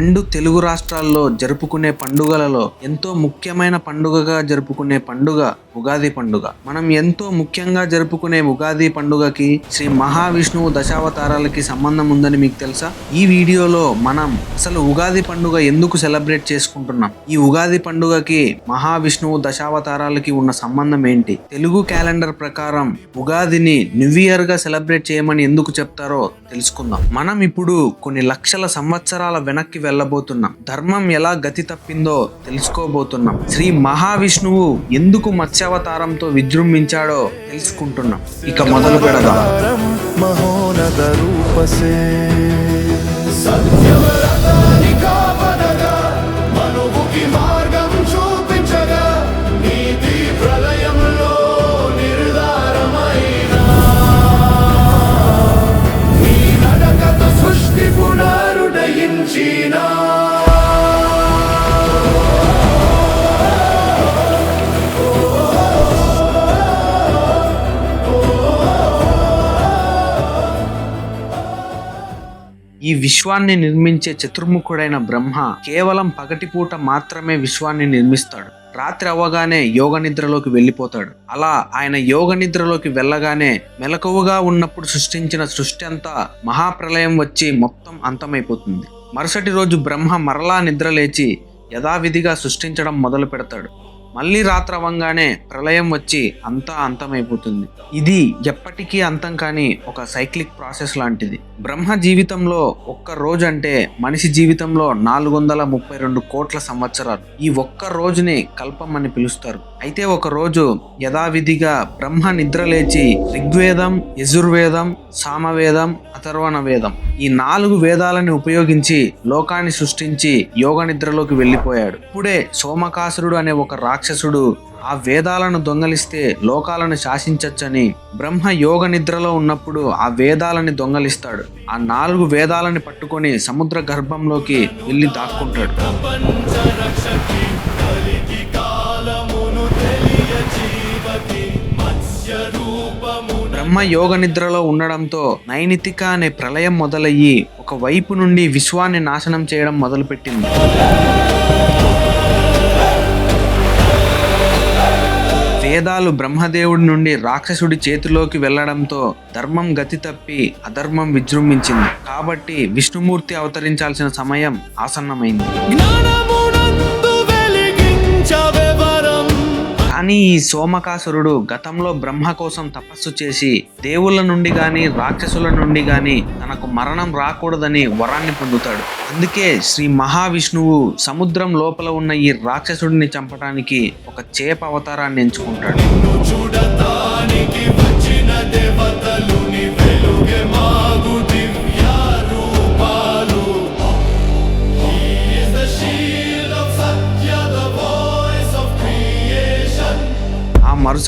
రెండు తెలుగు రాష్ట్రాల్లో జరుపుకునే పండుగలలో ఎంతో ముఖ్యమైన పండుగగా జరుపుకునే పండుగ ఉగాది పండుగ. మనం ఎంతో ముఖ్యంగా జరుపుకునే ఉగాది పండుగకి శ్రీ మహావిష్ణువు దశావతారాలకి సంబంధం ఉందని మీకు తెలుసా? ఈ వీడియోలో మనం అసలు ఉగాది పండుగ ఎందుకు సెలబ్రేట్ చేసుకుంటున్నాం? ఈ ఉగాది పండుగకి మహావిష్ణువు దశావతారాలకి ఉన్న సంబంధం ఏంటి? తెలుగు క్యాలెండర్ ప్రకారం ఉగాదిని న్యూ ఇయర్గా సెలబ్రేట్ చేయమని ఎందుకు చెప్తారో తెలుసుకుందాం. మనం ఇప్పుడు కొన్ని లక్షల సంవత్సరాల వెనక్కి వెళ్ళబోతున్నాం. ధర్మం ఎలా గతి తప్పిందో తెలుసుకోబోతున్నాం. శ్రీ మహావిష్ణువు ఎందుకు మత్స్యావతారంతో విజృంభించాడో తెలుసుకుంటున్నాం. ఇక మొదలు పెడదాం. అవతారం రూపసే ఈ విశ్వాన్ని నిర్మించే చతుర్ముఖుడైన బ్రహ్మ కేవలం పగటిపూట మాత్రమే విశ్వాన్ని నిర్మిస్తాడు. రాత్రి అవ్వగానే యోగ నిద్రలోకి వెళ్ళిపోతాడు. అలా ఆయన యోగ నిద్రలోకి వెళ్ళగానే మెలకువగా ఉన్నప్పుడు సృష్టించిన సృష్టి అంతా మహాప్రలయం వచ్చి మొత్తం అంతమైపోతుంది. మరుసటి రోజు బ్రహ్మ మరలా నిద్రలేచి యథావిధిగా సృష్టించడం మొదలు పెడతాడు మళ్ళీ రాత్రి అవ్వంగానే ప్రళయం వచ్చి అంతా అంతమైపోతుంది. ఇది ఎప్పటికీ అంతం కాని ఒక సైక్లిక్ ప్రాసెస్ లాంటిది. బ్రహ్మ జీవితంలో ఒక్క రోజు అంటే మనిషి జీవితంలో నాలుగు వందల ముప్పై రెండు కోట్ల సంవత్సరాలు. ఈ ఒక్క రోజుని కల్పం అని పిలుస్తారు. అయితే ఒక రోజు యథావిధిగా బ్రహ్మ నిద్రలేచి ఋగ్వేదం యజుర్వేదం సామవేదం అథర్వణ వేదం ఈ నాలుగు వేదాలని ఉపయోగించి లోకాన్ని సృష్టించి యోగ నిద్రలోకి వెళ్ళిపోయాడు. ఇప్పుడే సోమకాసురుడు అనే ఒక రాక్షసుడు ఆ వేదాలను దొంగలిస్తే లోకాలను శాసించచ్చని బ్రహ్మ యోగ నిద్రలో ఉన్నప్పుడు ఆ వేదాలని దొంగలిస్తాడు. ఆ నాలుగు వేదాలని పట్టుకొని సముద్ర గర్భంలోకి వెళ్ళి దాక్కుంటాడు. బ్రహ్మ యోగ నిద్రలో ఉండడంతో నైనితిక అనే ప్రళయం మొదలయ్యి ఒక వైపు నుండి విశ్వాన్ని నాశనం చేయడం మొదలుపెట్టింది. వేదాలు బ్రహ్మదేవుడి నుండి రాక్షసుడి చేతిలోకి వెళ్ళడంతో ధర్మం గతి తప్పి అధర్మం విజృంభించింది. కాబట్టి విష్ణుమూర్తి అవతరించాల్సిన సమయం ఆసన్నమైంది. కానీ ఈ సోమకాసురుడు గతంలో బ్రహ్మ కోసం తపస్సు చేసి దేవుళ్ళ నుండి గాని రాక్షసుల నుండి గాని తనకు మరణం రాకూడదని వరాన్ని పొందుతాడు. అందుకే శ్రీ మహావిష్ణువు సముద్రం లోపల ఉన్న ఈ రాక్షసుడిని చంపడానికి ఒక చేప అవతారాన్ని ఎంచుకుంటాడు.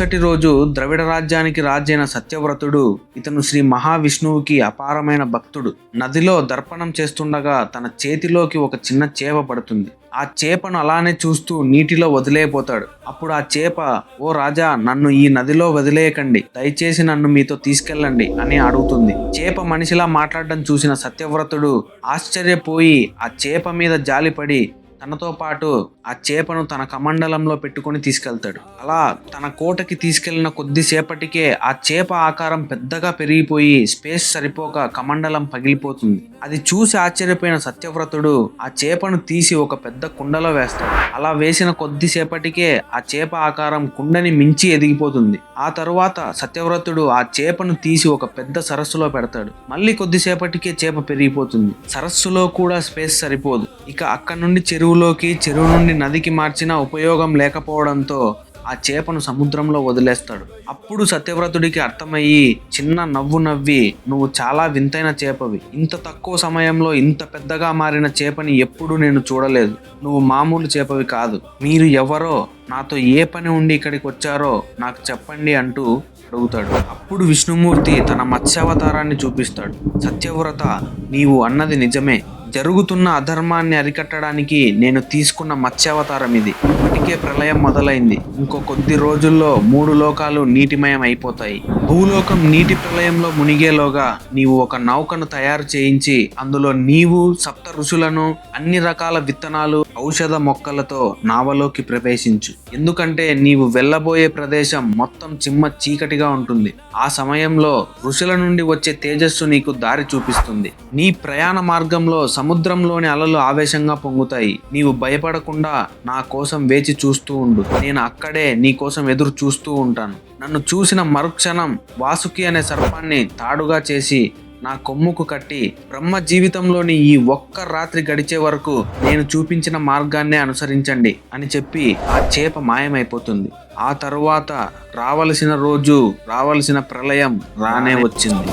మరుసటి రోజు ద్రవిడ రాజ్యానికి రాజైన సత్యవ్రతుడు ఇతను శ్రీ మహావిష్ణువుకి అపారమైన భక్తుడు. నదిలో దర్పణం చేస్తుండగా తన చేతిలోకి ఒక చిన్న చేప పడుతుంది. ఆ చేపను అలానే చూస్తూ నీటిలో వదిలేయపోతాడు అప్పుడు ఆ చేప ఓ రాజా నన్ను ఈ నదిలో వదిలేయకండి. దయచేసి నన్ను మీతో తీసుకెళ్ళండి అని అడుగుతుంది. చేప మనిషిలా మాట్లాడడం చూసిన సత్యవ్రతుడు ఆశ్చర్యపోయి ఆ చేప మీద జాలిపడి తనతో పాటు ఆ చేపను తన కమండలంలో పెట్టుకొని తీసుకెళ్తాడు. అలా తన కోటకి తీసుకెళ్ళిన కొద్దిసేపటికే ఆ చేప ఆకారం పెద్దగా పెరిగిపోయి స్పేస్ సరిపోక కమండలం పగిలిపోతుంది. అది చూసి ఆశ్చర్యపోయిన సత్యవ్రతుడు ఆ చేపను తీసి ఒక పెద్ద కుండలో వేస్తాడు. అలా వేసిన కొద్దిసేపటికే ఆ చేప ఆకారం కుండని మించి ఎదిగిపోతుంది. ఆ తరువాత సత్యవ్రతుడు ఆ చేపను తీసి ఒక పెద్ద సరస్సులో పెడతాడు. మళ్ళీ కొద్దిసేపటికే చేప పెరిగిపోతుంది. సరస్సులో కూడా స్పేస్ సరిపోదు. ఇక అక్కడ నుండి చెరువు చెరువులోకి చెరువు నుండి నదికి మార్చినా ఉపయోగం లేకపోవడంతో ఆ చేపను సముద్రంలో వదిలేస్తాడు. అప్పుడు సత్యవ్రతుడికి అర్థమయ్యి చిన్న నవ్వు నవ్వి నువ్వు చాలా వింతైన చేపవి. ఇంత తక్కువ సమయంలో ఇంత పెద్దగా మారిన చేపని ఎప్పుడూ నేను చూడలేదు. నువ్వు మామూలు చేపవి కాదు. మీరు ఎవరో నాతో ఏ పని ఉండి ఇక్కడికి వచ్చారో నాకు చెప్పండి అంటూ అడుగుతాడు. అప్పుడు విష్ణుమూర్తి తన మత్స్యావతారాన్ని చూపిస్తాడు. సత్యవ్రత నీవు అన్నది నిజమే. జరుగుతున్న అధర్మాన్ని అరికట్టడానికి నేను తీసుకున్న మత్స్యావతారం ఇది. ఇప్పటికే ప్రళయం మొదలైంది. ఇంకో కొద్ది రోజుల్లో మూడు లోకాలు నీటిమయం అయిపోతాయి. భూలోకం నీటి ప్రళయంలో మునిగేలోగా నీవు ఒక నౌకను తయారు చేయించి అందులో నీవు సప్త ఋషులను అన్ని రకాల విత్తనాలు ఔషధ మొక్కలతో నావలోకి ప్రవేశించు. ఎందుకంటే నీవు వెళ్ళబోయే ప్రదేశం మొత్తం చిమ్మ చీకటిగా ఉంటుంది. ఆ సమయంలో ఋషుల నుండి వచ్చే తేజస్సు నీకు దారి చూపిస్తుంది. నీ ప్రయాణ మార్గంలో సముద్రంలోని అలలు ఆవేశంగా పొంగుతాయి. నీవు భయపడకుండా నా కోసం వేచి చూస్తూ ఉండు. నేను అక్కడే నీ కోసం ఎదురు చూస్తూ ఉంటాను. నన్ను చూసిన మరుక్షణం వాసుకి అనే సర్పాన్ని తాడుగా చేసి నా కొమ్ముకు కట్టి బ్రహ్మ జీవితంలోని ఈ ఒక్క రాత్రి గడిచే వరకు నేను చూపించిన మార్గాన్నే అనుసరించండి అని చెప్పి ఆ చేప మాయమైపోతుంది. ఆ తరువాత రావలసిన రోజు రావలసిన ప్రళయం రానే వచ్చింది.